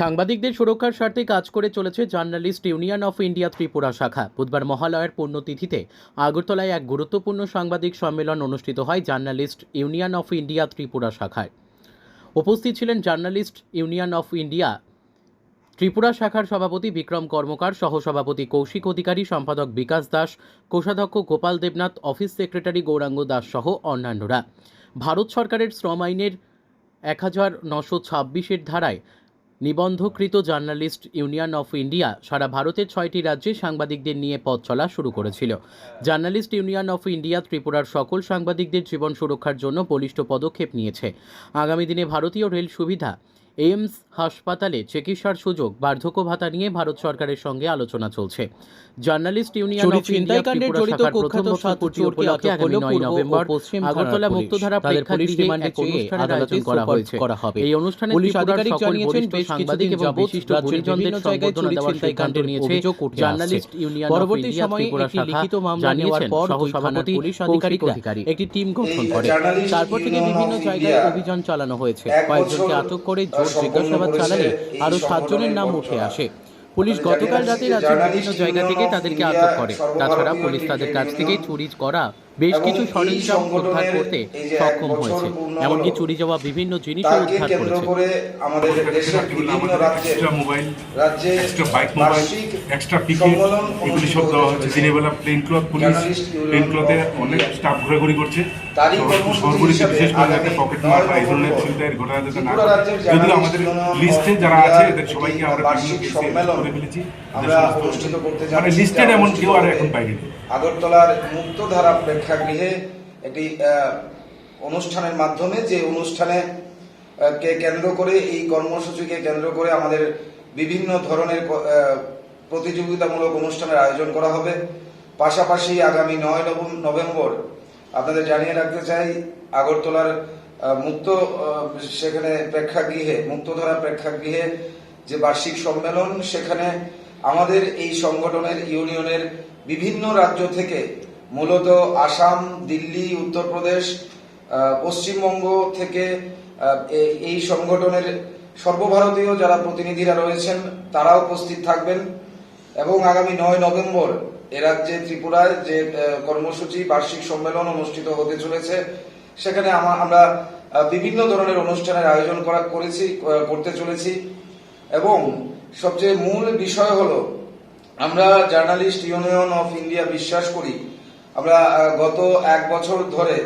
সাংবাদিকদের সুরক্ষার স্বার্থে কাজ করে চলেছে journalist union of India Tripura শাখা। বুধবার মহালয়ার পুণ্যতিথিতে আগরতলায় এক গুরুত্বপূর্ণ সাংবাদিক সম্মেলন অনুষ্ঠিত হয় journalist union of India Tripura শাখায়। উপস্থিত ছিলেন journalist union of India Tripura শাখার সভাপতি বিক্রম কর্মকার, সহসভাপতি কৌশিক অধিকারী সম্পাদক বিকাশ দাস, কোষাধ্যক্ষ গোপাল দেবনাথ, অফিস সেক্রেটারি গৌরাঙ্গ দাস সহ অন্যান্যরা। ভারত সরকারের শ্রম আইনের এক হাজার নশো ছাব্বিশের ধারায় নিবন্ধকৃত জার্নালিস্ট ইউনিয়ন অফ ইন্ডিয়া সারা ভারতের ছয়টি রাজ্যে সাংবাদিকদের নিয়ে পথ চলা শুরু করেছিল। জার্নালিস্ট ইউনিয়ন অফ ইন্ডিয়া ত্রিপুরার সকল সাংবাদিকদের জীবন সুরক্ষার জন্য বলিষ্ঠ পদক্ষেপ নিয়েছে। আগামী দিনে ভারতীয় রেল সুবিধা এইমস হাসপাতালে চিকিৎসার সুযোগ বার্ধক্য ভাতা নিয়ে ভারত সরকারের সঙ্গে আলোচনা চলছে। জার্নালিস্ট ইউনিয়ন অফ ইন্ডিয়া জড়িত কুখ্যাত প্রথম উপলক্ষে আগামী নয় নভেম্বর। পশ্চিম আগরতলা মুক্তধারা প্রেক্ষাগৃহে রিমান্ডে এক অনুষ্ঠানের আয়োজন করা হয়েছে। করা হবে। এই অনুষ্ঠানে পুলিশ ত্রিপুরার আধিকারিক সকল জানিয়েছেন, বরিষ্ঠ বেশ সাংবাদিক এবং বিশিষ্ট গুণীজনদের চুরি দেওয়ার সিদ্ধান্ত নিয়েছে। জার্নালিস্ট ইউনিয়ন অফ পরবর্তী ইন্ডিয়া সময়ে ত্রিপুরা একটি শাখা লিখিত মামলা নেওয়ার জানিয়েছেন পর দুই থানার সহসভাপতি পুলিশ কৌশিক অধিকারী একটি টিম গঠন করে। তারপর থেকে বিভিন্ন জায়গায় অভিযান চালানো হয়েছে। কয়েকজনকে আটক করে জোর জিজ্ঞাসাবাদ চালালে আরও আরও সাতজনের নাম উঠে আসে। পুলিশ গতকাল রাতে রাজ্যের বিভিন্ন জায়গা থেকে তাদেরকে আটক করে। তাছাড়া পুলিশ তাদের কাছ থেকে চুরি করা বেশ কিছু সরঞ্জাম উদ্ধার করতে সক্ষম হয়েছে। এমনকি চুরি যাওয়া বিভিন্ন জিনিসও উদ্ধার করেছে। করে আমাদের দেশের বিভিন্ন রাজ্যে এক্সট্রা মোবাইল রাজ্যে এক্সট্রা বাইক মোবাইল এক্সট্রা পিকে এগুলি সব দেওয়া দিনের বেলা প্লেন ক্লথ পুলিশ প্লেন ক্লথে অনেক স্টাফ ঘোরাঘুরি করছে। শহরগুলিতে বিশেষ করে যাতে পকেট মার বা এই ধরনের ছিনতাইয়ের ঘটনা যাতে না যদিও আমাদের লিস্টে যারা আছে এদের সবাইকে আমরা বিভিন্ন ফেলেছি। আমরা অনুষ্ঠিত করতে মানে লিস্টেড এমন কেউ আর এখন নেই আগরতলার মুক্তধারা প্রেক্ষাগৃহে একটি অনুষ্ঠানের মাধ্যমে যে অনুষ্ঠানে কে কেন্দ্র করে এই কর্মসূচিকে কেন্দ্র করে আমাদের বিভিন্ন ধরনের প্রতিযোগিতামূলক অনুষ্ঠানের আয়োজন করা হবে। পাশাপাশি আগামী নয় নভ- নভেম্বর আপনাদের জানিয়ে রাখতে চাই আগরতলার মুক্ত সেখানে প্রেক্ষাগৃহে মুক্তধারা প্রেক্ষাগৃহে যে বার্ষিক সম্মেলন সেখানে আমাদের এই সংগঠনের ইউনিয়নের বিভিন্ন রাজ্য থেকে মূলত আসাম, দিল্লি, উত্তরপ্রদেশ পশ্চিমবঙ্গ থেকে এই- সংগঠনের সর্বভারতীয় যারা প্রতিনিধিরা রয়েছেন তারা উপস্থিত থাকবেন। এবং আগামী নয় নভেম্বর এ রাজ্যে ত্রিপুরায় যে কর্মসূচি, বার্ষিক সম্মেলন অনুষ্ঠিত হতে চলেছে, সেখানে আমরা বিভিন্ন ধরনের অনুষ্ঠানের আয়োজন করা, করেছি করতে চলেছি। এবং সবচেয়ে মূল বিষয় হলো, আমরা জার্নালিস্ট ইউনিয়ন অফ ইন্ডিয়া বিশ্বাস করি, আমরা গত এক বছর ধরে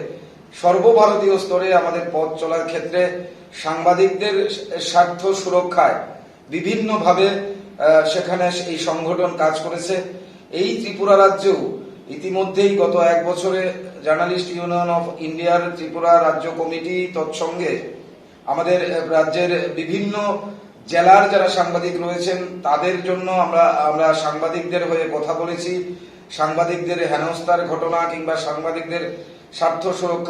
সর্বভারতীয় স্তরে আমাদের পথ চলার ক্ষেত্রে সাংবাদিকদের স্বার্থ সুরক্ষায় বিভিন্নভাবে সেখানে এই সংগঠন কাজ করেছে। এই ত্রিপুরা রাজ্যেও ইতিমধ্যেই গত এক বছরে জার্নালিস্ট ইউনিয়ন অফ ইন্ডিয়ার ত্রিপুরা রাজ্য কমিটি তৎসঙ্গে আমাদের রাজ্যের বিভিন্ন জেলার যারা সাংবাদিক রয়েছেন, তাদের জন্য আমরা আমরা সাংবাদিকদের হয়ে কথা বলেছি। সাংবাদিকদের হেনস্থার ঘটনা কিংবা সাংবাদিকদের স্বার্থ সুরক্ষা